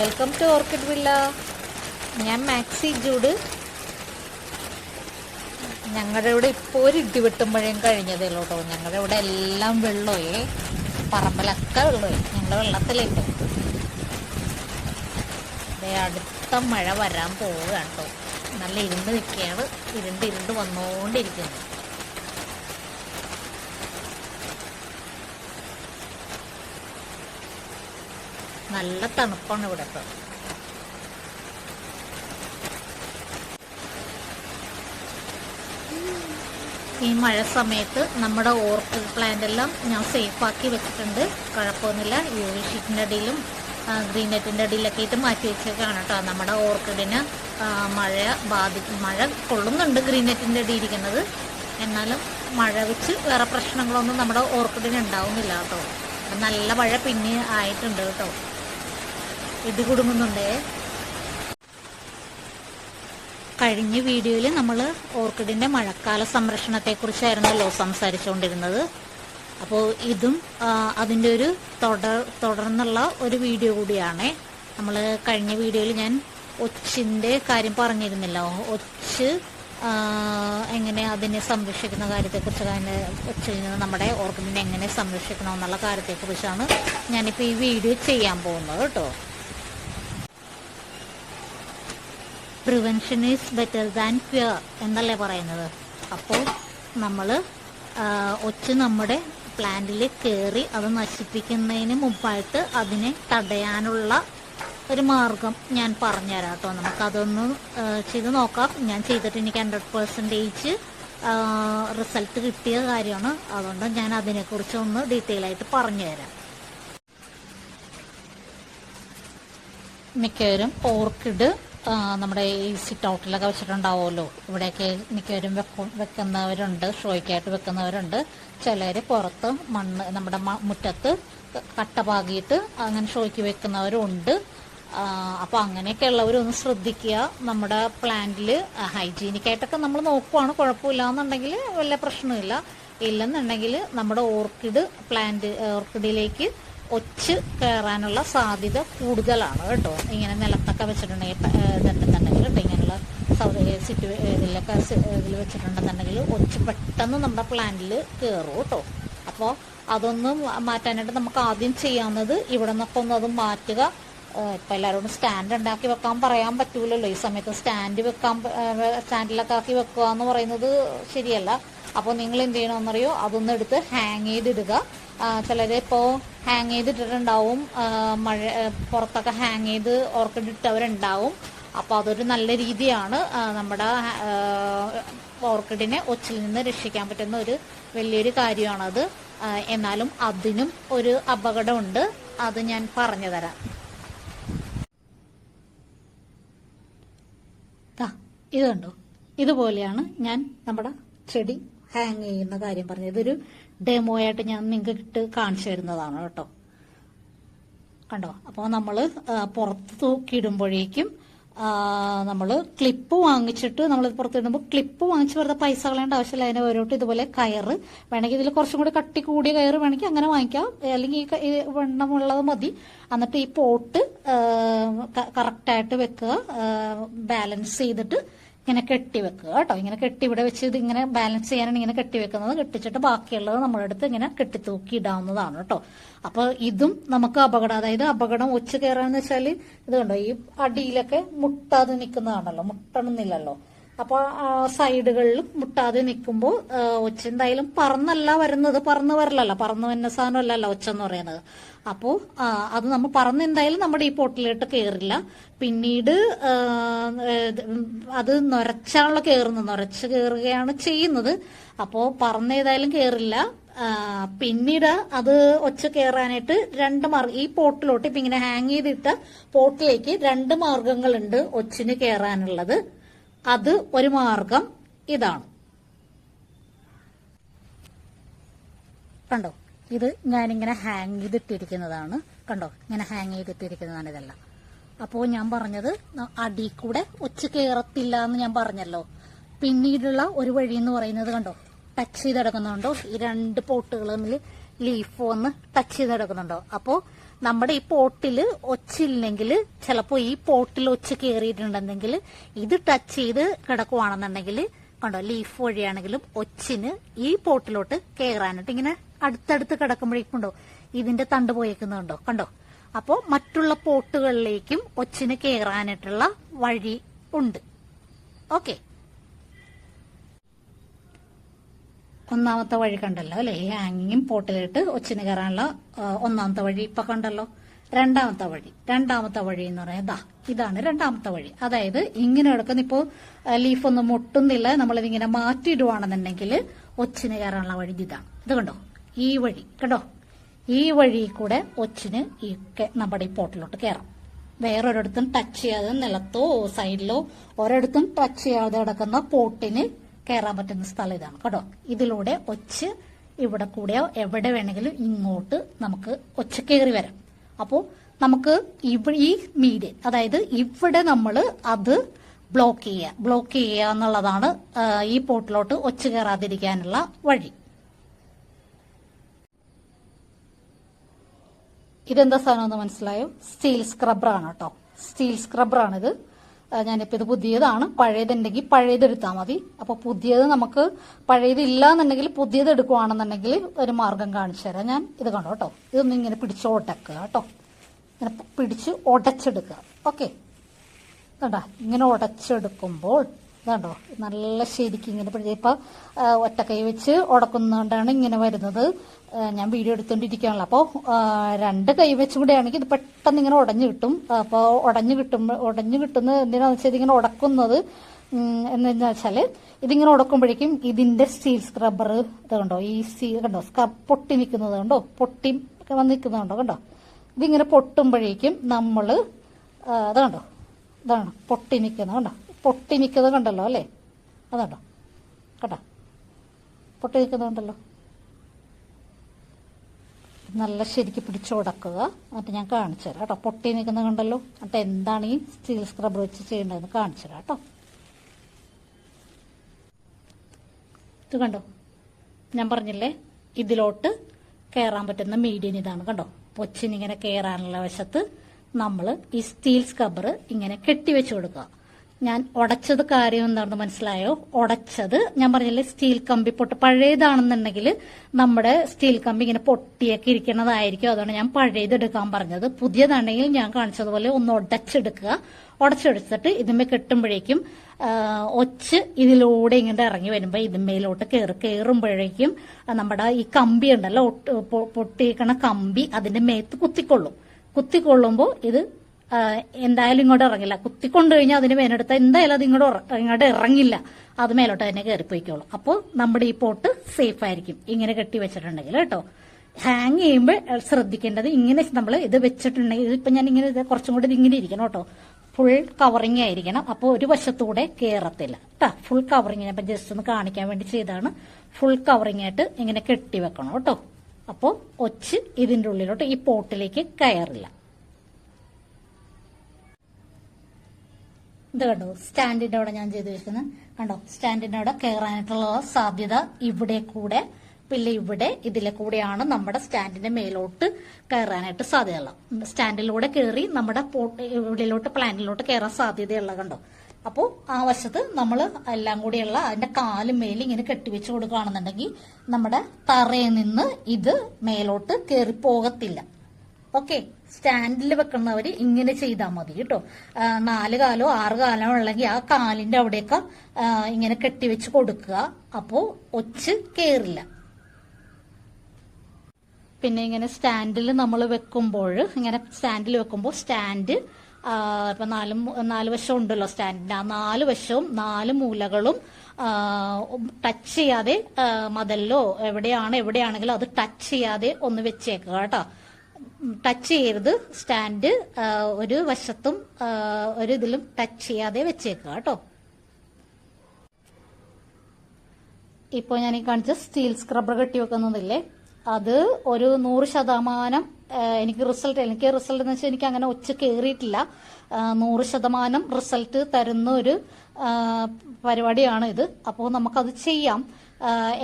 Welcome to orchid villa ഞാൻ maxi Jude. ഞങ്ങളുടെ ഇവിടെ ഇപ്പോൾ ഒരു ഇടി മഴയും കഴിഞ്ഞതേ ഉള്ളൂ കേട്ടോ. ഞങ്ങളുടെ ഇവിടെ എല്ലാം വെള്ളമേ പറമ്പലൊക്കെ വെള്ളമേ ഞങ്ങളുടെ വെള്ളത്തിലുണ്ട് ദേ അടുത്ത മഴ വരാൻ പോവുകയാണ് കേട്ടോ. നല്ല ഇരുണ്ട് നിൽക്കുകയാണ്. ഇരുണ്ട് ഇരുണ്ട് വന്നുകൊണ്ടിരിക്കുന്നു നല്ല തണുപ്പാണ് ഇവിടെ ഇപ്പം. ഈ മഴ സമയത്ത് നമ്മുടെ ഓർക്കിഡ് പ്ലാന്റ് എല്ലാം ഞാൻ സേഫാക്കി വെച്ചിട്ടുണ്ട്. കുഴപ്പമൊന്നുമില്ല. യൂവി ഷീറ്റിന്റെ അടിയിലും ഗ്രീൻ നെറ്റിന്റെ അടിയിലൊക്കെ ആയിട്ട് മാറ്റി വെച്ചേക്കാണ് കേട്ടോ. നമ്മുടെ ഓർക്കിഡിന് മഴ ബാധി മഴ കൊള്ളുന്നുണ്ട് ഗ്രീൻ നെറ്റിന്റെ അടി ഇരിക്കുന്നത് എന്നാലും മഴ വെച്ച് വേറെ പ്രശ്നങ്ങളൊന്നും നമ്മുടെ ഓർക്കിഡിന് ഉണ്ടാവുന്നില്ല കേട്ടോ. നല്ല മഴ പിന്നെ ആയിട്ടുണ്ട് കേട്ടോ. ഇടി കുടുങ്ങുന്നുണ്ടേ? കഴിഞ്ഞ വീഡിയോയിൽ നമ്മൾ ഓർക്കിഡിന്റെ മഴക്കാല സംരക്ഷണത്തെക്കുറിച്ചായിരുന്നല്ലോ സംസാരിച്ചുകൊണ്ടിരുന്നത് അപ്പോൾ ഇതും അതിന്റെ ഒരു തുടർ തുടർന്നുള്ള ഒരു വീഡിയോ കൂടിയാണ്. നമ്മൾ കഴിഞ്ഞ വീഡിയോയിൽ ഞാൻ ഒച്ചിന്റെ കാര്യം പറഞ്ഞിരുന്നല്ലോ. ഒച്ച് എങ്ങനെ അതിനെ സംരക്ഷിക്കുന്ന കാര്യത്തെക്കുറിച്ച് അതിനെ ഒച്ചിൽ നിന്ന് നമ്മുടെ ഓർക്കിഡിനെ എങ്ങനെ സംരക്ഷിക്കണം എന്നുള്ള കാര്യത്തെക്കുറിച്ചാണ് ഞാനിപ്പോൾ ഈ വീഡിയോ ചെയ്യാൻ പോകുന്നത് കേട്ടോ. Prevention is better than cure എന്നല്ലേ പറയുന്നത്? അപ്പോൾ നമ്മൾ ഒച്ച് നമ്മുടെ പ്ലാന്റിൽ കയറി അത് നശിപ്പിക്കുന്നതിന് മുമ്പായിട്ട് അതിനെ തടയാനുള്ള ഒരു മാർഗം ഞാൻ പറഞ്ഞുതരാം കേട്ടോ നമുക്കതൊന്ന് ചെയ്ത് നോക്കാം. ഞാൻ ചെയ്തിട്ട് എനിക്ക് ഹൺഡ്രഡ് പെർസെന്റേജ് റിസൾട്ട് കിട്ടിയ കാര്യമാണ്. അതുകൊണ്ട് ഞാൻ അതിനെക്കുറിച്ച് ഒന്ന് ഡീറ്റെയിൽ ആയിട്ട് പറഞ്ഞു തരാം മിക്കവരും ഓർക്കിഡ് നമ്മുടെ ഈ സിറ്റ് ഔട്ടിലൊക്കെ വെച്ചിട്ടുണ്ടാവുമല്ലോ. ഇവിടെയൊക്കെ മിക്കവരും വെക്കും വെക്കുന്നവരുണ്ട് ഷോയ്ക്കായിട്ട് വെക്കുന്നവരുണ്ട്. ചിലർ പുറത്ത് മണ്ണ് നമ്മുടെ മുറ്റത്ത് കട്ട പാകിയിട്ട് അങ്ങനെ ഷോയ്ക്ക് വെക്കുന്നവരുണ്ട് അപ്പോൾ അങ്ങനെയൊക്കെ ഉള്ളവരൊന്ന് ശ്രദ്ധിക്കുക. നമ്മുടെ പ്ലാന്റിൽ ഹൈജീനിക് ആയിട്ടൊക്കെ നമ്മൾ നോക്കുവാണ്. കുഴപ്പമില്ല എന്നുണ്ടെങ്കിൽ വല്ല പ്രശ്നമില്ല ഇല്ലെന്നുണ്ടെങ്കിൽ നമ്മുടെ ഓർക്കിഡ് പ്ലാന്റ് ഓർക്കിഡിലേക്ക് ഒച്ച് കയറാനുള്ള സാധ്യത കൂടുതലാണ് കേട്ടോ. ഇങ്ങനെ നിലത്തൊക്കെ വെച്ചിട്ടുണ്ടെങ്കിൽ കേട്ടോ ഇങ്ങനെയുള്ള സിറ്റ് ഇതിലൊക്കെ ഇതിൽ വെച്ചിട്ടുണ്ടെന്നുണ്ടെങ്കിൽ ഒച്ച് പെട്ടെന്ന് നമ്മുടെ പ്ലാന്റിൽ കയറും കേട്ടോ. അപ്പോൾ അതൊന്ന് മാറ്റാനായിട്ട് നമുക്ക് ആദ്യം ചെയ്യാവുന്നത് ഇവിടെ നിന്നൊക്കെ ഒന്ന് അത് മാറ്റുക. ഇപ്പം ഇപ്പൊ എല്ലാവരോടും സ്റ്റാൻഡ് ഉണ്ടാക്കി വെക്കാൻ പറയാൻ പറ്റൂലല്ലോ. ഈ സമയത്ത് സ്റ്റാൻഡ് വെക്കാൻ സ്റ്റാൻഡിലൊക്കെ ആക്കി വെക്കുക എന്ന് പറയുന്നത് ശരിയല്ല. അപ്പോൾ നിങ്ങൾ എന്ത് ചെയ്യണമെന്നറിയോ? അതൊന്നെടുത്ത് ഹാങ് ചെയ്തിടുക. ചിലർ ഇപ്പോൾ ഹാങ് ചെയ്തിട്ടിട്ടുണ്ടാവും. മഴ പുറത്തൊക്കെ ഹാങ് ചെയ്ത് ഓർക്കിഡ് ഇട്ടവരുണ്ടാവും. അപ്പോൾ അതൊരു നല്ല രീതിയാണ് നമ്മുടെ ഓർക്കിഡിനെ ഒച്ചിൽ നിന്ന് രക്ഷിക്കാൻ പറ്റുന്ന ഒരു വലിയൊരു കാര്യമാണത്. എന്നാലും അതിനും ഒരു അപകടമുണ്ട്. അത് ഞാൻ പറഞ്ഞു തരാം ദാ, ഇത് കണ്ടോ? ഇതുപോലെയാണ് ഞാൻ നമ്മുടെ ചെടി ഹാങ് ചെയ്യുന്ന കാര്യം പറഞ്ഞു ഇതൊരു ഡെമോ ആയിട്ട് ഞാൻ നിങ്ങൾക്ക് ഇട്ട് കാണിച്ചു തരുന്നതാണ് കേട്ടോ. കണ്ടോ? അപ്പോൾ നമ്മൾ പുറത്ത് തൂക്കിയിടുമ്പോഴേക്കും നമ്മൾ ക്ലിപ്പ് വാങ്ങിച്ചിട്ട് നമ്മൾ പുറത്തിടുമ്പോൾ ക്ലിപ്പ് വാങ്ങിച്ച് വെറുതെ പൈസ കളയേണ്ട ആവശ്യമില്ല. അതിന് ഓരോട്ട് ഇതുപോലെ കയറ് വേണമെങ്കിൽ ഇതിൽ കുറച്ചും കൂടി കട്ടി കൂടിയ കയറ് വേണമെങ്കിൽ അങ്ങനെ വാങ്ങിക്കാം. അല്ലെങ്കിൽ ഈ വെണ്ണമുള്ളത് മതി. എന്നിട്ട് ഈ പോട്ട് കറക്റ്റായിട്ട് വെക്കുക. ബാലൻസ് ചെയ്തിട്ട് ഇങ്ങനെ കെട്ടി വെക്കുക കേട്ടോ. ഇങ്ങനെ കെട്ടി ഇവിടെ വെച്ച് ഇത് ഇങ്ങനെ ബാലൻസ് ചെയ്യാനാണ് ഇങ്ങനെ കെട്ടി വെക്കുന്നത്. കെട്ടിച്ചിട്ട് ബാക്കിയുള്ളത് നമ്മുടെ അടുത്ത് ഇങ്ങനെ കെട്ടി തൂക്കി ഇടാവുന്നതാണ് കേട്ടോ. അപ്പൊ ഇതും നമുക്ക് അപകടം അതായത് അപകടം ഒച്ച കയറാന്ന് വെച്ചാൽ ഇത് കണ്ടോ ഈ അടിയിലൊക്കെ മുട്ടാതെ നിൽക്കുന്നതാണല്ലോ മുട്ടണമെന്നില്ലല്ലോ അപ്പൊ ആ സൈഡുകളിലും മുട്ടാതെ നിൽക്കുമ്പോൾ ഒച്ച എന്തായാലും പറന്നല്ല വരുന്നത് പറന്ന് വരലല്ല. പറന്ന് വരുന്ന സാധനമല്ലല്ലോ ഒച്ച എന്ന് പറയുന്നത്. അപ്പോ അത് നമ്മൾ പറന്ന് എന്തായാലും നമ്മുടെ ഈ പൊട്ടിലോട്ട് കയറില്ല പിന്നീട് അത് നൊരച്ചാണല്ലോ കയറുന്നത് നൊരച്ച് കയറുകയാണ് ചെയ്യുന്നത്. അപ്പോ പറന്ന് ഏതായാലും കയറില്ല പിന്നീട് അത് ഒച്ച കയറാനായിട്ട് രണ്ട് മാർഗം ഈ പോട്ടിലോട്ട് ഇപ്പൊ ഇങ്ങനെ ഹാങ് ചെയ്തിട്ട പോട്ടിലേക്ക് രണ്ട് മാർഗങ്ങളുണ്ട് ഒച്ചിന് കയറാനുള്ളത് അത് ഒരു മാർഗം ഇതാണ്. കണ്ടോ? ഇത് ഞാനിങ്ങനെ ഹാങ് ചെയ്തിട്ടിരിക്കുന്നതാണ്. കണ്ടോ? ഇങ്ങനെ ഹാങ് ചെയ്തിട്ടിരിക്കുന്നതാണ് ഇതെല്ലാം. അപ്പോൾ ഞാൻ പറഞ്ഞത് അടി കൂടെ ഒച്ച കയറത്തില്ല എന്ന് ഞാൻ പറഞ്ഞല്ലോ. പിന്നീടുള്ള ഒരു വഴി എന്ന് പറയുന്നത് കണ്ടോ? ടച്ച് ചെയ്ത് കിടക്കുന്നുണ്ടോ ഈ രണ്ട് പോട്ടുകൾ തമ്മിൽ ലീഫ് ഒന്ന് ടച്ച് ചെയ്ത് അപ്പോ നമ്മുടെ ഈ പോട്ടിൽ ഒച്ചില്ലെങ്കിൽ ചിലപ്പോ ഈ പോട്ടിൽ ഒച്ച കയറിയിട്ടുണ്ടെങ്കിൽ ഇത് ടച്ച് ചെയ്ത് കിടക്കുവാണെന്നുണ്ടെങ്കിൽ കണ്ടോ ലീഫ് വഴിയാണെങ്കിലും ഒച്ചിന് ഈ പോട്ടിലോട്ട് കയറാനായിട്ട് ഇങ്ങനെ അടുത്തടുത്ത് കിടക്കുമ്പോഴേക്കുണ്ടോ ഇതിന്റെ തണ്ട് പോയേക്കുന്നുണ്ടോ കണ്ടോ? അപ്പോ മറ്റുള്ള പോട്ടുകളിലേക്കും ഒച്ചിന് കയറാനായിട്ടുള്ള വഴി ഉണ്ട്. ഓക്കെ. ഒന്നാമത്തെ വഴി കണ്ടല്ലോ അല്ലെ? ഈ ഹാങ്ങിങ്ങും പോട്ടിലിട്ട് ഒച്ചിന് കയറാനുള്ള ഒന്നാമത്തെ വഴി ഇപ്പൊ കണ്ടല്ലോ. രണ്ടാമത്തെ വഴി. രണ്ടാമത്തെ വഴി എന്ന് പറയുന്നത് ദാ ഇതാണ് രണ്ടാമത്തെ വഴി. അതായത് ഇങ്ങനെ എടുക്കുന്ന ഇപ്പോ ലീഫ് ഒന്നും മുട്ടുന്നില്ല നമ്മളിതിങ്ങനെ മാറ്റിയിടുവാണെന്നുണ്ടെങ്കിൽ ഒച്ചിന് കയറാനുള്ള വഴി ഇതാണ് ഇത് കണ്ടോ? ഈ വഴി കണ്ടോ? ഈ വഴി കൂടെ ഒച്ചിന് ഈ നമ്മുടെ ഈ പോട്ടിലോട്ട് കയറാം. വേറൊരിടത്തും ടച്ച് ചെയ്യാതെ നിലത്തോ സൈഡിലോ ഒരിടത്തും ടച്ച് ചെയ്യാതെ കിടക്കുന്ന പോട്ടിന് കയറാൻ പറ്റുന്ന സ്ഥലം ഇതാണ്. കേട്ടോ? ഇതിലൂടെ ഒച്ച് ഇവിടെ കൂടെയോ എവിടെ വേണമെങ്കിലും ഇങ്ങോട്ട് നമുക്ക് ഒച്ച കയറി വരാം. അപ്പോൾ നമുക്ക് ഇവ- ഈ മീഡിയൻ അതായത് ഇവിടെ നമ്മൾ അത് ബ്ലോക്ക് ചെയ്യുക. ബ്ലോക്ക് ചെയ്യുക എന്നുള്ളതാണ് ഈ പോട്ടിലോട്ട് ഒച്ച കയറാതിരിക്കാനുള്ള വഴി. ഇതെന്താ സാധനം എന്ന് മനസ്സിലായോ? സ്റ്റീൽ സ്ക്രബ്ബറാണ് കേട്ടോ. സ്റ്റീൽ സ്ക്രബ്ബറാണിത് ആ, ഞാനിപ്പോ ഇത് പുതിയതാണ്. പഴയതുണ്ടെങ്കിൽ പഴയത് എടുത്താൽ മതി. അപ്പൊ പുതിയത് നമുക്ക് പഴയത് ഇല്ല എന്നുണ്ടെങ്കിൽ പുതിയത് എടുക്കുവാണെന്നുണ്ടെങ്കിൽ ഒരു മാർഗം കാണിച്ചു തരാം. ഞാൻ ഇത് കണ്ടോ കേട്ടോ? ഇതൊന്നും ഇങ്ങനെ പിടിച്ച് ഒടക്കുക കേട്ടോ. ഇങ്ങനെ പിടിച്ച് ഉടച്ചെടുക്കുക ഓക്കെ. കണ്ടാ? ഇങ്ങനെ ഉടച്ചെടുക്കുമ്പോൾ ഇതാണ്ടോ നല്ല ശരിക്കും ഇങ്ങനെ പിടിച്ച് ഒറ്റക്കൈ വെച്ച് ഉടക്കുന്നതുകൊണ്ടാണ് ഇങ്ങനെ വരുന്നത്. ഞാൻ വീഡിയോ എടുത്തോണ്ടിരിക്കുകയാണല്ലോ. അപ്പോൾ രണ്ട് കൈ വെച്ചും കൂടെ ആണെങ്കിൽ ഇത് പെട്ടെന്ന് ഇങ്ങനെ ഉടഞ്ഞു കിട്ടും. അപ്പോൾ ഉടഞ്ഞു കിട്ടുമ്പോൾ ഉടഞ്ഞു കിട്ടുന്നത് എന്തിനാണെന്ന് വെച്ചാൽ ഇതിങ്ങനെ ഉടക്കുന്നത്? എന്നു വെച്ചാൽ ഇതിങ്ങനെ ഉടക്കുമ്പോഴേക്കും ഇതിന്റെ സ്റ്റീൽ സ്ക്രബ്ബർ ഇത് കണ്ടോ? ഈ സ്റ്റീൽ കണ്ടോ? സ്ക്രബ് പൊട്ടി നിൽക്കുന്നത് കണ്ടോ? പൊട്ടി വന്ന് നിൽക്കുന്നത് കണ്ടോ? കണ്ടോ? ഇതിങ്ങനെ പൊട്ടുമ്പോഴേക്കും നമ്മൾ അത് ഇതാണ് പൊട്ടി നിൽക്കുന്നത് കണ്ടോ? പൊട്ടി നിൽക്കുന്നത് കണ്ടല്ലോ അല്ലേ? അതുണ്ടോ കേട്ടോ പൊട്ടി നിൽക്കുന്നത് കണ്ടല്ലോ നല്ല ശരിക്ക് പിടിച്ചുടക്കുക എന്നിട്ട് ഞാൻ കാണിച്ചു തരാം കേട്ടോ. പൊട്ടി നിൽക്കുന്നത് കണ്ടല്ലോ എന്നിട്ട് എന്താണ് ഈ സ്റ്റീൽ സ്ക്രബർ വെച്ച് ചെയ്യേണ്ടതെന്ന് കാണിച്ചു തരാം കേട്ടോ. ഇത് കണ്ടോ? ഞാൻ പറഞ്ഞില്ലേ? ഇതിലോട്ട് കയറാൻ പറ്റുന്ന മീഡിയം ഇതാണ് കണ്ടോ? പൊച്ചിനിങ്ങനെ കയറാനുള്ള വശത്ത് നമ്മൾ ഈ സ്റ്റീൽ സ്ക്രബ്ബർ ഇങ്ങനെ കെട്ടിവെച്ച് കൊടുക്കുക. ഞാൻ ഉടച്ചത് കാര്യം എന്താണെന്ന് മനസ്സിലായോ? ഉടച്ചത് ഞാൻ പറഞ്ഞില്ലേ സ്റ്റീൽ കമ്പി പൊട്ട് പഴയതാണെന്നുണ്ടെങ്കിൽ നമ്മുടെ സ്റ്റീൽ കമ്പി ഇങ്ങനെ പൊട്ടിയൊക്കെ ഇരിക്കുന്നതായിരിക്കും അതാണ് ഞാൻ പഴയത് എടുക്കാൻ പറഞ്ഞത്. പുതിയതാണെങ്കിൽ ഞാൻ കാണിച്ചതുപോലെ ഒന്ന് ഉടച്ചെടുക്കുക. ഉടച്ചെടുത്തിട്ട് ഇതിന്മേ കെട്ടുമ്പോഴേക്കും ഒച്ച് ഇതിലൂടെ ഇങ്ങനെ ഇറങ്ങി വരുമ്പോൾ ഇതിന്മേലോട്ട് കയറി കയറുമ്പോഴേക്കും നമ്മുടെ ഈ കമ്പി ഉണ്ടല്ലോ പൊട്ടിയിരിക്കണ കമ്പി അതിന്റെ മേത്ത് കുത്തിക്കൊള്ളും. കുത്തിക്കൊള്ളുമ്പോൾ ഇത് എന്തായാലും ഇങ്ങോട്ട് ഇറങ്ങില്ല. കുത്തിക്കൊണ്ടു കഴിഞ്ഞാൽ അതിന് മേലെടുത്താൽ എന്തായാലും അത് ഇങ്ങോട്ട് ഇങ്ങോട്ട് ഇറങ്ങില്ല. അത് മേലോട്ട് തന്നെ കയറിപ്പോയിക്കോളും. അപ്പോൾ നമ്മുടെ ഈ പോട്ട് സേഫ് ആയിരിക്കും. ഇങ്ങനെ കെട്ടി വെച്ചിട്ടുണ്ടെങ്കിൽ കേട്ടോ. ഹാങ് ചെയ്യുമ്പോൾ ശ്രദ്ധിക്കേണ്ടത് ഇങ്ങനെ നമ്മൾ ഇത് വെച്ചിട്ടുണ്ടെങ്കിൽ ഇപ്പം ഞാൻ ഇങ്ങനെ ഇത് കുറച്ചും കൂടി ഇങ്ങനെ ഇരിക്കണം കേട്ടോ. ഫുൾ കവറിങ് ആയിരിക്കണം. അപ്പോൾ ഒരു വശത്തൂടെ കയറത്തില്ല കേട്ടോ ഫുൾ കവറിങ് അപ്പം ജസ്റ്റ് ഒന്ന് കാണിക്കാൻ വേണ്ടി ചെയ്താണ് ഫുൾ കവറിങ് ആയിട്ട് ഇങ്ങനെ കെട്ടി വെക്കണം കേട്ടോ. അപ്പോൾ ഒച്ച് ഇതിന്റെ ഉള്ളിലോട്ട് ഈ പോട്ടിലേക്ക് കയറില്ല. ഇത് കണ്ടോ? സ്റ്റാൻഡിന്റെ അവിടെ ഞാൻ ചെയ്ത് വെക്കുന്നത് കണ്ടോ? സ്റ്റാൻഡിന്റെ അവിടെ കയറാനായിട്ടുള്ള സാധ്യത ഇവിടെ കൂടെ പിന്നെ ഇവിടെ ഇതിലെ കൂടെയാണ് നമ്മുടെ സ്റ്റാൻഡിന്റെ മേലോട്ട് കയറാനായിട്ട് സാധ്യതയുള്ള. സ്റ്റാൻഡിലൂടെ കയറി നമ്മുടെ ഉള്ളിലോട്ട് പ്ലാന്റിലോട്ട് കയറാൻ സാധ്യതയുള്ള കണ്ടോ? അപ്പോൾ ആ വശത്ത് നമ്മൾ എല്ലാം കൂടിയുള്ള അതിന്റെ കാലും മേലും ഇങ്ങനെ കെട്ടിവെച്ച് കൊടുക്കുകയാണെന്നുണ്ടെങ്കിൽ നമ്മുടെ തറയിൽ നിന്ന് ഇത് മേലോട്ട് കയറി പോകത്തില്ല. ഓക്കെ? സ്റ്റാൻഡിൽ വെക്കുന്നവർ ഇങ്ങനെ ചെയ്താൽ മതി കേട്ടോ. നാല് കാലോ ആറ് കാലോ ഉള്ളെങ്കിൽ ആ കാലിന്റെ അവിടെയൊക്കെ ഇങ്ങനെ കെട്ടിവെച്ച് കൊടുക്കുക. അപ്പോ ഒച്ച് കേറില്ല. പിന്നെ ഇങ്ങനെ സ്റ്റാൻഡിൽ നമ്മൾ വെക്കുമ്പോൾ ഇങ്ങനെ സ്റ്റാൻഡിൽ വെക്കുമ്പോൾ സ്റ്റാൻഡ് ഇപ്പൊ നാല് നാല് വശം ഉണ്ടല്ലോ സ്റ്റാൻഡിന്റെ ആ നാല് വശവും നാല് മൂലകളും ടച്ച് ചെയ്യാതെ മതല്ലോ എവിടെയാണ് എവിടെയാണെങ്കിലും അത് ടച്ച് ചെയ്യാതെ ഒന്ന് വെച്ചേക്കുക കേട്ടോ. ടച്ച് ചെയ്യരുത്. സ്റ്റാൻഡ് ഒരു വശത്തും ഒരു ഇതിലും ടച്ച് ചെയ്യാതെ വെച്ചേക്കുക കേട്ടോ. ഇപ്പോൾ ഞാൻ ഈ കാണിച്ച സ്റ്റീൽ സ്ക്രബ്ബർ കെട്ടി വെക്കുന്നതില്ലേ? അത് ഒരു നൂറ് ശതമാനം എനിക്ക് റിസൾട്ട് എനിക്ക് റിസൾട്ട് എന്ന് വെച്ചാൽ എനിക്ക് അങ്ങനെ ഒച്ച കയറിയിട്ടില്ല നൂറ് ശതമാനം റിസൾട്ട് തരുന്ന ഒരു പരിപാടിയാണ് ഇത് അപ്പോൾ നമുക്കത് ചെയ്യാം.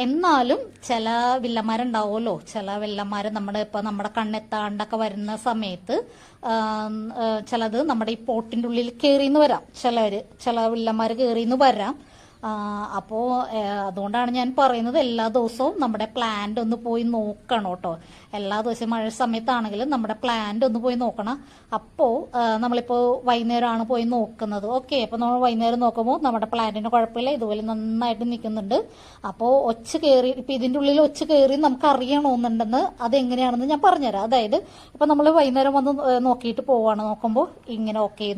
എന്നാലും ചില വില്ലന്മാരുണ്ടാവുമല്ലോ. ചില വില്ലന്മാര് നമ്മുടെ ഇപ്പൊ നമ്മുടെ കണ്ണെത്താണ്ടൊക്കെ വരുന്ന സമയത്ത് ചിലത് നമ്മുടെ ഈ പോട്ടിന്റെ ഉള്ളിൽ കയറിന്ന് വരാം. ചിലര് ചില വില്ലന്മാര് കയറിന്ന് വരാം. ആ, അപ്പോ അതുകൊണ്ടാണ് ഞാൻ പറയുന്നത് എല്ലാ ദിവസവും നമ്മുടെ പ്ലാന്റ് ഒന്ന് പോയി നോക്കണം കേട്ടോ എല്ലാ ദിവസവും മഴ സമയത്താണെങ്കിലും നമ്മുടെ പ്ലാന്റ് ഒന്ന് പോയി നോക്കണം. അപ്പോ നമ്മളിപ്പോൾ നമ്മളിപ്പോ വൈകുന്നേരമാണ് പോയി നോക്കുന്നത്. ഓക്കെ അപ്പോൾ നമ്മൾ വൈകുന്നേരം നോക്കുമ്പോൾ നമ്മുടെ പ്ലാന്റിന് കുഴപ്പമില്ല. ഇതുപോലെ നന്നായിട്ട് നിൽക്കുന്നുണ്ട്. അപ്പോൾ ഒച്ച കയറി ഇപ്പൊ ഇതിന്റെ ഉള്ളിൽ ഒച്ച കയറി നമുക്ക് അറിയണമെന്നുണ്ടെന്ന് അതെങ്ങനെയാണെന്ന് ഞാൻ പറഞ്ഞുതരാം. അതായത് ഇപ്പൊ നമ്മൾ വൈകുന്നേരം വന്ന് നോക്കിയിട്ട് പോവാണ്. നോക്കുമ്പോൾ ഇങ്ങനെ ഓക്കെ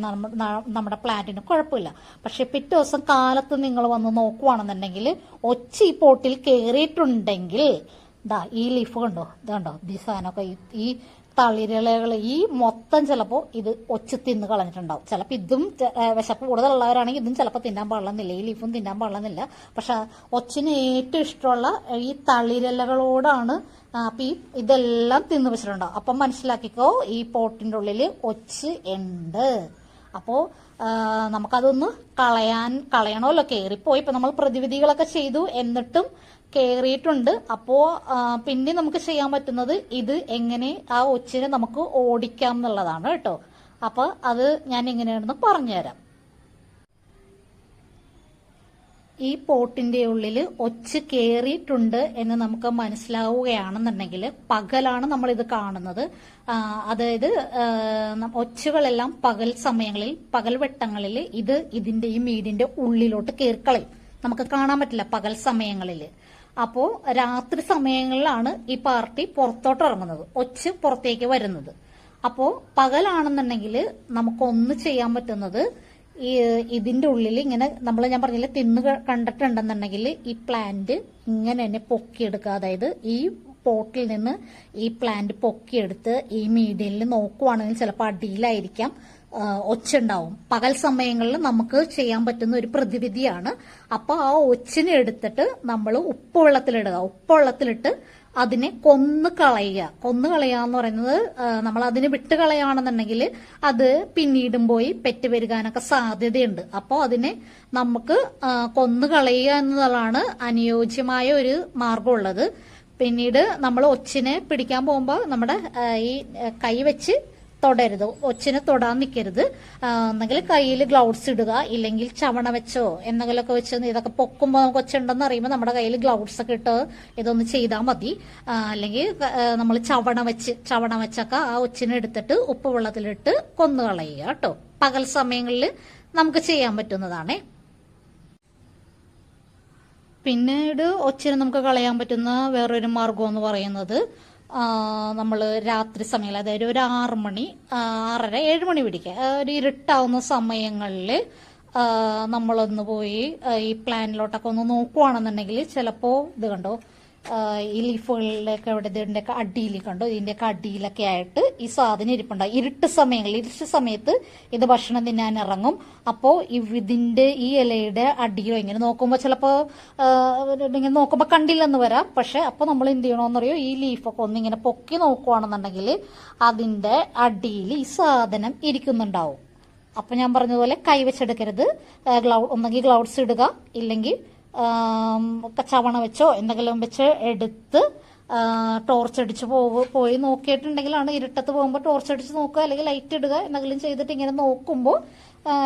നമ്മുടെ പ്ലാന്റിന് കുഴപ്പമില്ല. പക്ഷെ പിറ്റേ ദിവസം കാലത്ത് നിങ്ങൾ വന്ന് നോക്കുവാണെന്നുണ്ടെങ്കിൽ ഒച്ച ഈ പോട്ടിൽ കയറിയിട്ടുണ്ടെങ്കിൽ ദാ ഈ ലീഫ് കണ്ടോ? ഇത് കണ്ടോ? ഈ സാധനമൊക്കെ ഈ- തളിരിലകൾ ഈ മൊത്തം ചിലപ്പോൾ ഇത് ഒച്ച തിന്ന് കളഞ്ഞിട്ടുണ്ടാവും. ചിലപ്പോൾ ഇതും വിശപ്പ് കൂടുതലുള്ളവരാണെങ്കിൽ ഇതും ചിലപ്പോൾ തിന്നാൻ പാടുന്നില്ല ഈ ലീഫും തിന്നാൻ പാടുന്നില്ല പക്ഷെ ഒച്ചിന് ഏറ്റവും ഇഷ്ടമുള്ള ഈ തളിരിലകളോടാണ് അപ്പൊ ഈ ഇതെല്ലാം തിന്നു വെച്ചിട്ടുണ്ടാവും. അപ്പം മനസ്സിലാക്കിക്കോ ഈ പോട്ടിന്റെ ഉള്ളിൽ ഒച്ച് ഉണ്ട്. അപ്പോ ആ, നമുക്കതൊന്ന് കളയാൻ കളയണമല്ലോ. കയറിപ്പോയി ഇപ്പൊ നമ്മൾ പ്രതിവിധികളൊക്കെ ചെയ്തു എന്നിട്ടും കയറിയിട്ടുണ്ട് അപ്പോ പിന്നെ നമുക്ക് ചെയ്യാൻ പറ്റുന്നത് ഇത് എങ്ങനെ ആ ഒച്ചിനെ നമുക്ക് ഓടിക്കാം എന്നുള്ളതാണ് കേട്ടോ. അപ്പോൾ അത് ഞാൻ എങ്ങനെയാണെന്ന് പറഞ്ഞുതരാം. ഈ പോട്ടിന്റെ ഉള്ളിൽ ഒച്ച് കയറിയിട്ടുണ്ട് എന്ന് നമുക്ക് മനസ്സിലാവുകയാണെന്നുണ്ടെങ്കിൽ പകലാണ് നമ്മൾ ഇത് കാണുന്നത് അതായത് ഒച്ചുകളെല്ലാം പകൽ സമയങ്ങളിൽ പകൽ വെട്ടങ്ങളിൽ ഇത് ഇതിന്റെ ഈ മീഡിന്റെ ഉള്ളിലോട്ട് കയറിക്കളയും. നമുക്ക് കാണാൻ പറ്റില്ല പകൽ സമയങ്ങളിൽ അപ്പോ രാത്രി സമയങ്ങളിലാണ് ഈ പാർട്ടി പുറത്തോട്ട് ഇറങ്ങുന്നത് ഒച്ച് പുറത്തേക്ക് വരുന്നത്. അപ്പോ പകലാണെന്നുണ്ടെങ്കിൽ നമുക്കൊന്ന് ചെയ്യാൻ പറ്റുന്നത് ഈ ഇതിന്റെ ഉള്ളിൽ ഇങ്ങനെ നമ്മൾ ഞാൻ പറഞ്ഞില്ല തിന്ന് കണ്ടിട്ടുണ്ടെന്നുണ്ടെങ്കിൽ ഈ പ്ലാന്റ് ഇങ്ങനെ തന്നെ പൊക്കിയെടുക്കുക. അതായത് ഈ പോട്ടിൽ നിന്ന് ഈ പ്ലാന്റ് പൊക്കിയെടുത്ത് ഈ മീഡിയയിൽ നോക്കുവാണെങ്കിൽ ചിലപ്പോൾ അടിയിലായിരിക്കാം. ഒച്ച ഒച്ചുണ്ടാവും. പകൽ സമയങ്ങളിൽ നമുക്ക് ചെയ്യാൻ പറ്റുന്ന ഒരു പ്രതിവിധിയാണ്. അപ്പോൾ ആ ഒച്ചിനെ എടുത്തിട്ട് നമ്മൾ ഉപ്പുവെള്ളത്തിലിടുക. ഉപ്പുവെള്ളത്തിലിട്ട് അതിനെ കൊന്നു കളയുക. കൊന്നു കളയുക എന്ന് പറയുന്നത് നമ്മൾ അതിനെ വിട്ട് കളയുകയാണെന്നുണ്ടെങ്കിൽ അത് പിന്നീടും പോയി പെറ്റ് പെരുകാനൊക്കെ സാധ്യതയുണ്ട്. അപ്പോൾ അതിനെ നമുക്ക് കൊന്നു കളയുക എന്നതാണ് അനുയോജ്യമായ ഒരു മാർഗമുള്ളത്. പിന്നീട് നമ്മൾ ഒച്ചിനെ പിടിക്കാൻ പോകുമ്പോൾ നമ്മുടെ ഈ കൈ വെച്ച് തൊടരുത്. ഒച്ചിനെ തൊടാൻ നിൽക്കരുത് ഒന്നെങ്കിൽ കയ്യിൽ ഗ്ലൗസ് ഇടുക ഇല്ലെങ്കിൽ ചവണ വെച്ചോ എന്തെങ്കിലുമൊക്കെ വെച്ച് ഇതൊക്കെ പൊക്കുമ്പോൾ നമുക്ക് ഒച്ചുണ്ടെന്ന് അറിയുമ്പോൾ നമ്മുടെ കയ്യിൽ ഗ്ലൗസ് ഒക്കെ ഇട്ട് ഇതൊന്ന് ചെയ്താൽ മതി. അല്ലെങ്കിൽ നമ്മൾ ചവണ വെച്ച് ചവണ വെച്ചൊക്കെ ആ ഒച്ചിനെ എടുത്തിട്ട് ഉപ്പ് വെള്ളത്തിലിട്ട് കൊന്നു കളയുക കേട്ടോ. പകൽ സമയങ്ങളിൽ നമുക്ക് ചെയ്യാൻ പറ്റുന്നതാണേ. പിന്നീട് ഒച്ചിനെ നമുക്ക് കളയാൻ പറ്റുന്ന വേറൊരു മാർഗം എന്ന് പറയുന്നത് നമ്മൾ രാത്രി സമയങ്ങളിൽ അതായത് ഒരു ആറ് മണി ആറര ഏഴ് മണി പിടിക്കുക. ഒരു ഇരുട്ടാവുന്ന സമയങ്ങളിൽ നമ്മളൊന്ന് പോയി ഈ പ്ലാനിലോട്ടൊക്കെ ഒന്ന് നോക്കുവാണെന്നുണ്ടെങ്കിൽ ചിലപ്പോൾ ഇത് കണ്ടോ ഈ ലീഫുകളിലൊക്കെ ഇവിടെ ഇതിന്റെയൊക്കെ അടിയിൽ കണ്ടോ? ഇതിന്റെയൊക്കെ അടിയിലൊക്കെ ആയിട്ട് ഈ സാധനം ഇരിപ്പുണ്ടാവും ഇരുട്ട് സമയങ്ങളിൽ ഇരുട്ട് സമയത്ത് ഇത് ഭക്ഷണം തിന്നാൻ ഇറങ്ങും. അപ്പോ ഇതിന്റെ ഈ ഇലയുടെ അടിയോ ഇങ്ങനെ നോക്കുമ്പോൾ ചിലപ്പോൾ ഇങ്ങനെ നോക്കുമ്പോൾ കണ്ടില്ലെന്ന് വരാം. പക്ഷെ അപ്പോൾ നമ്മൾ എന്ത് ചെയ്യണമെന്നറിയോ ഈ ലീഫൊക്കെ ഒന്ന് ഇങ്ങനെ പൊക്കി നോക്കുവാണെന്നുണ്ടെങ്കിൽ അതിന്റെ അടിയിൽ ഈ സാധനം ഇരിക്കുന്നുണ്ടാവും. അപ്പൊ ഞാൻ പറഞ്ഞതുപോലെ കൈവച്ചെടുക്കരുത് ഗ്ലൗ ഒന്നെങ്കിൽ ഗ്ലൗസ് ഇടുക. ഇല്ലെങ്കിൽ ആം, ഒക്കെ ചവണ വെച്ചോ എന്തെങ്കിലും വെച്ച് എടുത്ത് ടോർച്ച് അടിച്ച് പോയി നോക്കിയിട്ടുണ്ടെങ്കിലാണ് ഇരുട്ടത്ത് പോകുമ്പോൾ ടോർച്ച് അടിച്ച് നോക്കുക അല്ലെങ്കിൽ ലൈറ്റ് ഇടുക എന്തെങ്കിലും ചെയ്തിട്ട് ഇങ്ങനെ നോക്കുമ്പോൾ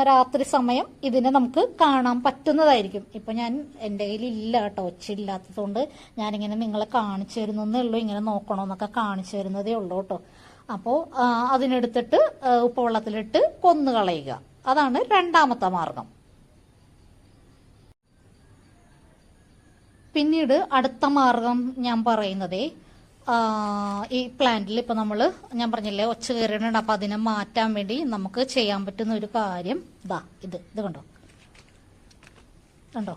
രാത്രി സമയം ഇതിനെ നമുക്ക് കാണാൻ പറ്റുന്നതായിരിക്കും. ഇപ്പൊ ഞാൻ എന്റെ കയ്യിൽ ഇല്ല കേട്ടോ ഒച്ചില്ലാത്തതുകൊണ്ട് ഞാനിങ്ങനെ നിങ്ങളെ കാണിച്ചു തരുന്നേ ഉള്ളൂ ഇങ്ങനെ നോക്കണമെന്നൊക്കെ കാണിച്ചു തരുന്നതേ ഉള്ളൂ കേട്ടോ. അപ്പോൾ അതിനെടുത്തിട്ട് ഉപ്പുവെള്ളത്തിലിട്ട് കൊന്നു കളയുക അതാണ് രണ്ടാമത്തെ മാർഗം. പിന്നീട് അടുത്ത മാർഗം ഞാൻ പറയുന്നതേ ഈ പ്ലാന്റിൽ ഇപ്പൊ നമ്മൾ ഞാൻ പറഞ്ഞില്ലേ ഒച്ച കയറിയിട്ടുണ്ട് അപ്പൊ അതിനെ മാറ്റാൻ വേണ്ടി നമുക്ക് ചെയ്യാൻ പറ്റുന്ന ഒരു കാര്യം ഇതാ ഇത്. ഇത് കണ്ടോ? കണ്ടോ?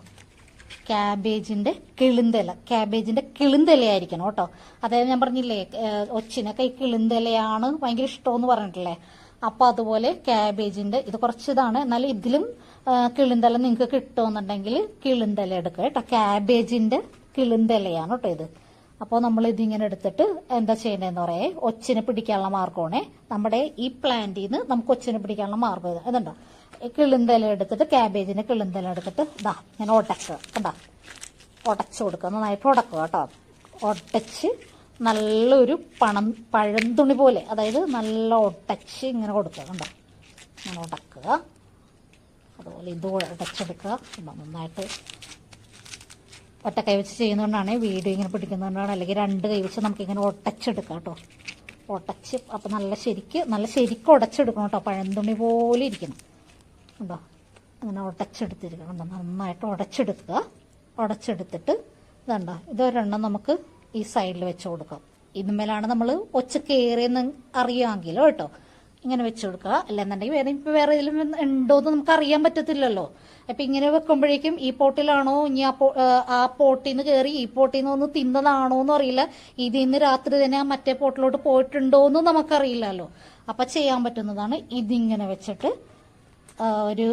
ക്യാബേജിന്റെ കിളിന്തല. ക്യാബേജിന്റെ കിളിന്തലയായിരിക്കണം കേട്ടോ. അതായത് ഞാൻ പറഞ്ഞില്ലേ ഒച്ചിനൊക്കെ ഈ കിളിന്തലയാണ് ഭയങ്കര ഇഷ്ടമെന്ന് പറഞ്ഞിട്ടില്ലേ? അപ്പൊ അതുപോലെ ക്യാബേജിന്റെ ഇത് കുറച്ചിതാണ്. എന്നാലും ഇതിലും കിളിന്തല നിങ്ങൾക്ക് കിട്ടുമെന്നുണ്ടെങ്കിൽ കിളിന്തല എടുക്കുക കേട്ടോ. ക്യാബേജിന്റെ കിളിന്തലയാണ് കേട്ടോ ഇത്. അപ്പോൾ നമ്മൾ ഇതിങ്ങനെ എടുത്തിട്ട് എന്താ ചെയ്യേണ്ടതെന്ന് പറയേ. ഒച്ചിനെ പിടിക്കാനുള്ള മാർഗമാണേ. നമ്മുടെ ഈ പ്ലാന്റിൽ നിന്ന് നമുക്ക് ഒച്ചിനെ പിടിക്കാനുള്ള മാർഗം ഇത് ഇതുണ്ടോ കിളിന്തല എടുത്തിട്ട് ക്യാബേജിന്റെ കിളിന്തല എടുത്തിട്ട് ഇതാ ഞാൻ ഉടക്കുക കണ്ടാ? ഉടച്ചു കൊടുക്കുക. നന്നായിട്ട് ഉടക്കുക കേട്ടോ. ഉടച്ച് നല്ലൊരു പണം പഴന്തുണി പോലെ അതായത് നല്ല ഉടച്ച് ഇങ്ങനെ കൊടുക്കുക കണ്ടോ? ഇങ്ങനെ ഉടക്കുക അതുപോലെ ഇതും അടച്ചെടുക്കുക. നന്നായിട്ട് ഒറ്റ കൈ വെച്ച് ചെയ്യുന്നതുകൊണ്ടാണ് വീഡിയോ ഇങ്ങനെ പിടിക്കുന്നതുകൊണ്ടാണ്. അല്ലെങ്കിൽ രണ്ട് കൈ വെച്ച് നമുക്കിങ്ങനെ ഒട്ടച്ചെടുക്കാം കേട്ടോ. ഒട്ടച്ച് അപ്പം നല്ല ശരിക്ക് നല്ല ശരിക്കും ഉടച്ചെടുക്കണം കേട്ടോ. പഴന്തുണി പോലെ ഇരിക്കണം. ഉണ്ടോ അങ്ങനെ ഉടച്ചെടുത്തിരിക്കണം കണ്ടോ? നന്നായിട്ട് ഉടച്ചെടുക്കുക ഉടച്ചെടുത്തിട്ട് ഇതുണ്ടോ? ഇതൊരെണ്ണം നമുക്ക് ഈ സൈഡിൽ വെച്ച് കൊടുക്കാം. ഇതുമേലാണ് നമ്മൾ ഒച്ച കയറിയെന്ന് അറിയാമെങ്കിലോ കേട്ടോ. ഇങ്ങനെ വെച്ച് കൊടുക്കുക. അല്ലെന്നുണ്ടെങ്കിൽ വേറെ ഇപ്പം വേറെ ഇതിലും ഉണ്ടോ എന്ന് നമുക്ക് അറിയാൻ പറ്റത്തില്ലല്ലോ. അപ്പം ഇങ്ങനെ വെക്കുമ്പോഴേക്കും ഈ പോട്ടിലാണോ? ഇനി ആ ആ പോട്ടിൽ നിന്ന് കയറി ഈ പോട്ടിൽ നിന്ന് ഒന്ന് തിന്നതാണോ എന്ന് അറിയില്ല. ഇതിൽ നിന്ന് രാത്രി തന്നെ ആ മറ്റേ പോട്ടിലോട്ട് പോയിട്ടുണ്ടോ എന്നും നമുക്കറിയില്ലല്ലോ. അപ്പം ചെയ്യാൻ പറ്റുന്നതാണ് ഇതിങ്ങനെ വെച്ചിട്ട് ഒരു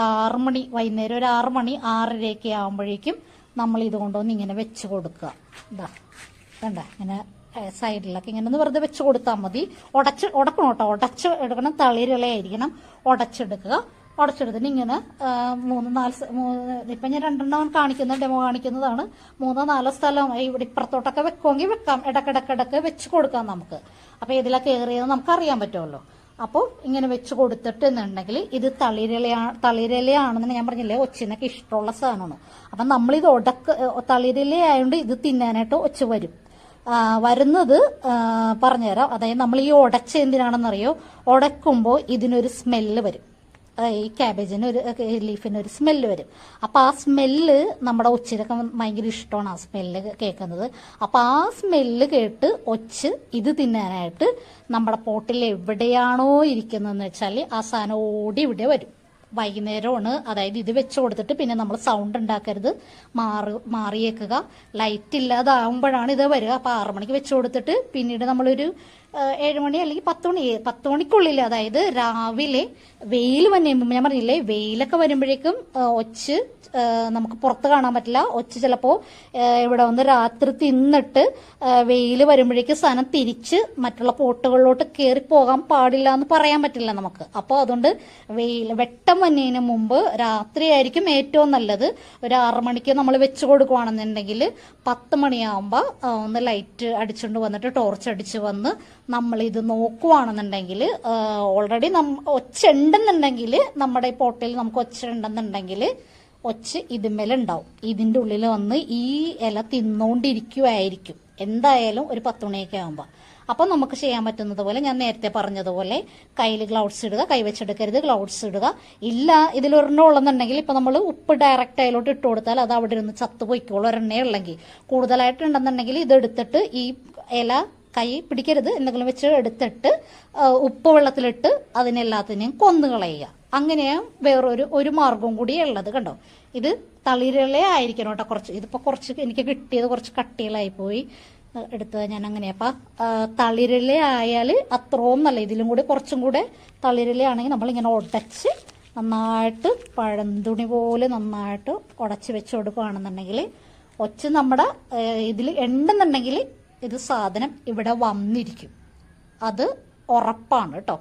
ആറ് മണി വൈകുന്നേരം ഒരു ആറ് മണി ആറരയൊക്കെ ആകുമ്പോഴേക്കും നമ്മൾ ഇത് കൊണ്ടുവന്ന് ഇങ്ങനെ വെച്ച് കൊടുക്കുക. ഇതാ കണ്ട ഇങ്ങനെ സൈഡിലൊക്കെ ഇങ്ങനെ ഒന്ന് വെറുതെ വെച്ച് കൊടുത്താൽ മതി. ഉടച്ച് ഉടക്കണം കേട്ടോ. ഉടച്ച് എടുക്കണം. തളിരിളയായിരിക്കണം. ഉടച്ചെടുക്കുക. ഉടച്ചെടുത്തിന് ഇങ്ങനെ മൂന്ന് നാല് മൂന്ന് ഇപ്പം ഞാൻ രണ്ടെണ്ണം കാണിക്കുന്ന ഡെമോ കാണിക്കുന്നതാണ്. മൂന്നോ നാലോ സ്ഥലം ഇവിടെ ഇപ്പുറത്തോട്ടൊക്കെ വെക്കുമെങ്കിൽ വെക്കാം. ഇടക്കിടക്കിടക്ക് വെച്ച് കൊടുക്കാം നമുക്ക്. അപ്പോൾ ഇതിലൊക്കെ കയറിയത് നമുക്ക് അറിയാൻ പറ്റുമല്ലോ. അപ്പോൾ ഇങ്ങനെ വെച്ച് കൊടുത്തിട്ട് എന്നുണ്ടെങ്കിൽ ഇത് തളിരിലയാ തളിരിലയാണെന്ന് ഞാൻ പറഞ്ഞില്ലേ? ഒച്ചിനൊക്കെ ഇഷ്ടമുള്ള സാധനമാണ്. അപ്പം നമ്മളിത് ഉടക്ക് തളിരിലയായതുകൊണ്ട് ഇത് തിന്നാനായിട്ട് ഒച്ച വരും. വരുന്നത് പറഞ്ഞുതരാം. അതായത് നമ്മൾ ഈ ഉടച്ച എന്തിനാണെന്നറിയോ? ഉടക്കുമ്പോൾ ഇതിനൊരു സ്മെല്ല് വരും. ഈ ക്യാബേജിന് ഒരു ലീഫിന് ഒരു സ്മെല്ല് വരും. അപ്പൊ ആ സ്മെല്ല് നമ്മുടെ ഒച്ചിനൊക്കെ ഭയങ്കര ഇഷ്ടമാണ് ആ സ്മെല്ല് കേൾക്കുന്നത്. അപ്പൊ ആ സ്മെല്ല് കേട്ട് ഒച്ച് ഇത് തിന്നാനായിട്ട് നമ്മുടെ പോട്ടിൽ എവിടെയാണോ ഇരിക്കുന്നതെന്ന് വെച്ചാൽ ആ സാധനം ഓടി ഇവിടെ വരും. വൈകുന്നേരമാണ്. അതായത് ഇത് വെച്ച് കൊടുത്തിട്ട് പിന്നെ നമ്മൾ സൗണ്ട് ഉണ്ടാക്കരുത്. മാറി മാറിയേക്കുക. ലൈറ്റ് ഇല്ലാതാവുമ്പോഴാണ് ഇത് വരിക. അപ്പോൾ ആറുമണിക്ക് വെച്ച് കൊടുത്തിട്ട് പിന്നീട് നമ്മളൊരു ഏഴ് മണി അല്ലെങ്കിൽ പത്ത് മണി പത്ത് മണിക്കുള്ളിൽ അതായത് രാവിലെ വെയിൽ വന്നു ഞാൻ പറഞ്ഞില്ലേ വെയിലൊക്കെ വരുമ്പോഴേക്കും ഒച്ച് നമുക്ക് പുറത്ത് കാണാൻ പറ്റില്ല. ഒച്ച് ചിലപ്പോൾ ഇവിടെ വന്ന് രാത്രി തിന്നിട്ട് വെയിൽ വരുമ്പോഴേക്കും സാധനം തിരിച്ച് മറ്റുള്ള പോട്ടുകളിലോട്ട് കയറി പോകാൻ പാടില്ല എന്ന് പറയാൻ പറ്റില്ല നമുക്ക്. അപ്പോൾ അതുകൊണ്ട് വെയിൽ വെട്ടം വന്നതിന് മുമ്പ് രാത്രിയായിരിക്കും ഏറ്റവും നല്ലത്. ഒരു ആറു മണിക്ക് നമ്മൾ വെച്ച് കൊടുക്കുകയാണെന്നുണ്ടെങ്കിൽ പത്ത് മണിയാകുമ്പോൾ ഒന്ന് ലൈറ്റ് അടിച്ചുകൊണ്ട് വന്നിട്ട് ടോർച്ച് അടിച്ച് വന്ന് നമ്മൾ ഇത് നോക്കുവാണെന്നുണ്ടെങ്കിൽ ഓൾറെഡി നം ഒച്ച ഉണ്ടെന്നുണ്ടെങ്കിൽ നമ്മുടെ ഈ പോട്ടിൽ നമുക്ക് ഒച്ച ഉണ്ടെന്നുണ്ടെങ്കിൽ ഒച്ച ഇതിന്മേലെ ഉണ്ടാവും ഇതിന്റെ ഉള്ളിൽ വന്ന് ഈ ഇല തിന്നുകൊണ്ടിരിക്കുമായിരിക്കും എന്തായാലും ഒരു പത്ത് മണിയൊക്കെ ആകുമ്പോൾ അപ്പം നമുക്ക് ചെയ്യാൻ പറ്റുന്നത് പോലെ ഞാൻ നേരത്തെ പറഞ്ഞതുപോലെ കയ്യിൽ ഗ്ലൗസ് ഇടുക കൈവച്ചെടുക്കരുത് ഗ്ലൗസ് ഇടുക. ഇല്ല ഇതിലൊരെണ്ണം ഉള്ളെന്നുണ്ടെങ്കിൽ ഇപ്പം നമ്മൾ ഉപ്പ് ഡയറക്റ്റ് അതിലോട്ട് ഇട്ട് കൊടുത്താൽ അത് അവിടെ ഇരുന്ന് ചത്തു പോയിക്കോളും ഒരെണ്ണേ ഉള്ളെങ്കിൽ. കൂടുതലായിട്ട് ഉണ്ടെന്നുണ്ടെങ്കിൽ ഇത് എടുത്തിട്ട് ഈ ഇല കൈ പിടിക്കരുത്. എന്തെങ്കിലും വെച്ച് എടുത്തിട്ട് ഉപ്പ് വെള്ളത്തിലിട്ട് അതിനെല്ലാത്തിനെയും കൊന്നു കളയുക. അങ്ങനെയാണ് വേറൊരു ഒരു മാർഗവും കൂടി ഉള്ളത് കണ്ടോ? ഇത് തളിരളെ ആയിരിക്കണം കേട്ടോ കുറച്ച്. ഇതിപ്പോൾ കുറച്ച് എനിക്ക് കിട്ടിയത് കുറച്ച് കട്ടികളായി പോയി. എടുത്തത് ഞാൻ അങ്ങനെ. അപ്പം തളിരില ആയാൽ അത്രയും നല്ല. ഇതിലും കൂടി കുറച്ചും കൂടെ തളിരില ആണെങ്കിൽ നമ്മളിങ്ങനെ ഉടച്ച് നന്നായിട്ട് പഴന്തുണി പോലെ നന്നായിട്ട് ഉടച്ച് വെച്ച് കൊടുക്കുകയാണെന്നുണ്ടെങ്കിൽ ഒച്ച നമ്മുടെ ഇതിൽ ഉണ്ടെന്നുണ്ടെങ്കിൽ ഇത് സാധനം ഇവിടെ വന്നിരിക്കും. അത് ഉറപ്പാണ് കേട്ടോ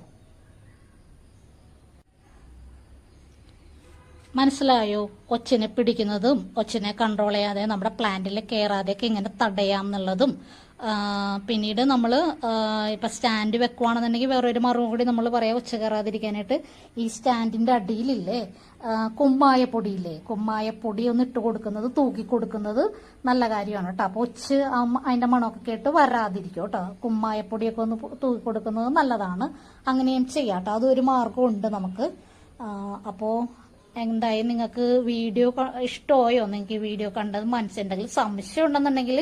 മനസ്സിലായോ? ഒച്ചിനെ പിടിക്കുന്നതും ഒച്ചിനെ കൺട്രോൾ ചെയ്യാതെ നമ്മുടെ പ്ലാന്റിൽ കയറാതെയൊക്കെ ഇങ്ങനെ തടയാം എന്നുള്ളതും പിന്നീട് നമ്മൾ ഇപ്പം സ്റ്റാൻഡ് വെക്കുവാണെന്നുണ്ടെങ്കിൽ വേറൊരു മറുപടി കൂടി നമ്മൾ പറയാം. ഉച്ച കയറാതിരിക്കാനായിട്ട്. ഈ സ്റ്റാൻഡിന്റെ അടിയിലില്ലേ കുമ്മായ പൊടിയില്ലേ കുമ്മായ പൊടി ഒന്ന് ഇട്ട് കൊടുക്കുന്നത് തൂക്കി കൊടുക്കുന്നത് നല്ല കാര്യമാണ് കേട്ടോ. അപ്പോൾ ഉച്ച അതിന്റെ മണമൊക്കെ കേട്ട് വരാതിരിക്കും കേട്ടോ. കുമ്മായ പൊടിയൊക്കെ ഒന്ന് തൂക്കി കൊടുക്കുന്നത് നല്ലതാണ്. അങ്ങനെയും ചെയ്യാം കേട്ടോ. അതൊരു മാർഗമുണ്ട് നമുക്ക്. അപ്പോൾ എന്തായാലും നിങ്ങൾക്ക് വീഡിയോ ഇഷ്ടമായോ? നിങ്ങൾക്ക് വീഡിയോ കണ്ടത് മനസ്സിലുണ്ടെങ്കിൽ സംശയം ഉണ്ടെന്നുണ്ടെങ്കിൽ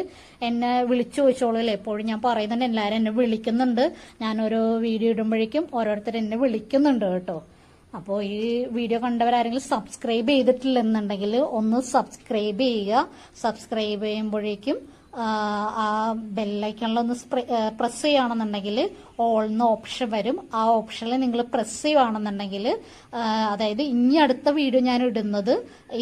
എന്നെ വിളിച്ചു ചോദിച്ചോളൂല്ലേ എപ്പോഴും ഞാൻ പറയുന്നുണ്ട്. എല്ലാവരും എന്നെ വിളിക്കുന്നുണ്ട്. ഞാൻ ഓരോ വീഡിയോ ഇടുമ്പോഴേക്കും ഓരോരുത്തർ എന്നെ വിളിക്കുന്നുണ്ട് കേട്ടോ. അപ്പോൾ ഈ വീഡിയോ കണ്ടവരാരെങ്കിലും സബ്സ്ക്രൈബ് ചെയ്തിട്ടില്ലെന്നുണ്ടെങ്കിൽ ഒന്ന് സബ്സ്ക്രൈബ് ചെയ്യുക. സബ്സ്ക്രൈബ് ചെയ്യുമ്പോഴേക്കും ആ ബെല്ലൈക്കണിലൊന്ന് പ്രസ് ചെയ്യുകയാണെന്നുണ്ടെങ്കിൽ ഓൾ എന്ന ഓപ്ഷൻ വരും. ആ ഓപ്ഷനിൽ നിങ്ങൾ പ്രസ് ചെയ്യുവാണെന്നുണ്ടെങ്കിൽ അതായത് ഇനി അടുത്ത വീഡിയോ ഞാൻ ഇടുന്നത്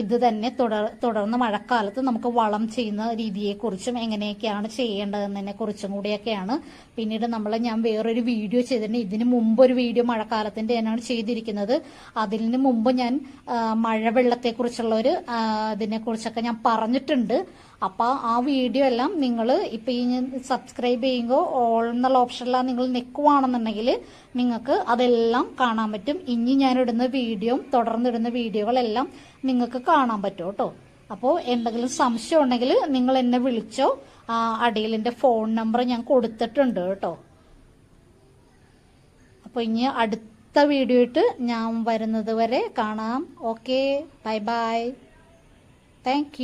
ഇത് തന്നെ തുടർ തുടർന്ന് മഴക്കാലത്ത് നമുക്ക് വളം ചെയ്യുന്ന രീതിയെക്കുറിച്ചും എങ്ങനെയൊക്കെയാണ് ചെയ്യേണ്ടതെന്നതിനെ കുറിച്ചും കൂടിയൊക്കെയാണ്. പിന്നീട് നമ്മൾ ഞാൻ വേറൊരു വീഡിയോ ചെയ്തിട്ടുണ്ട്. ഇതിന് മുമ്പ് ഒരു വീഡിയോ മഴക്കാലത്തിന്റെ തന്നെയാണ് ചെയ്തിരിക്കുന്നത്. അതിന് മുമ്പ് ഞാൻ മഴവെള്ളത്തെക്കുറിച്ചുള്ള ഒരു ഇതിനെക്കുറിച്ചൊക്കെ ഞാൻ പറഞ്ഞിട്ടുണ്ട്. അപ്പൊ ആ വീഡിയോ എല്ലാം നിങ്ങൾ ഇപ്പൊ ഈ സബ്സ്ക്രൈബ് ചെയ്യുമ്പോൾ ഓൾ എന്നുള്ള ഓപ്ഷനിലാണ് നിങ്ങൾ നിൽക്കുവാണെന്നുണ്ടെങ്കിൽ നിങ്ങൾക്ക് അതെല്ലാം കാണാൻ പറ്റും. ഇനി ഞാൻ ഇടുന്ന വീഡിയോ തുടർന്നിടുന്ന വീഡിയോകളെല്ലാം നിങ്ങൾക്ക് കാണാൻ പറ്റും കേട്ടോ. അപ്പോൾ എന്തെങ്കിലും സംശയം ഉണ്ടെങ്കിൽ നിങ്ങൾ എന്നെ വിളിച്ചോ. അടിയിലിന്റെ ഫോൺ നമ്പർ ഞാൻ കൊടുത്തിട്ടുണ്ട് കേട്ടോ. അപ്പോൾ ഇനി അടുത്ത വീഡിയോ ഇട്ട് ഞാൻ വരുന്നത് വരെ കാണാം. Okay bye bye. താങ്ക്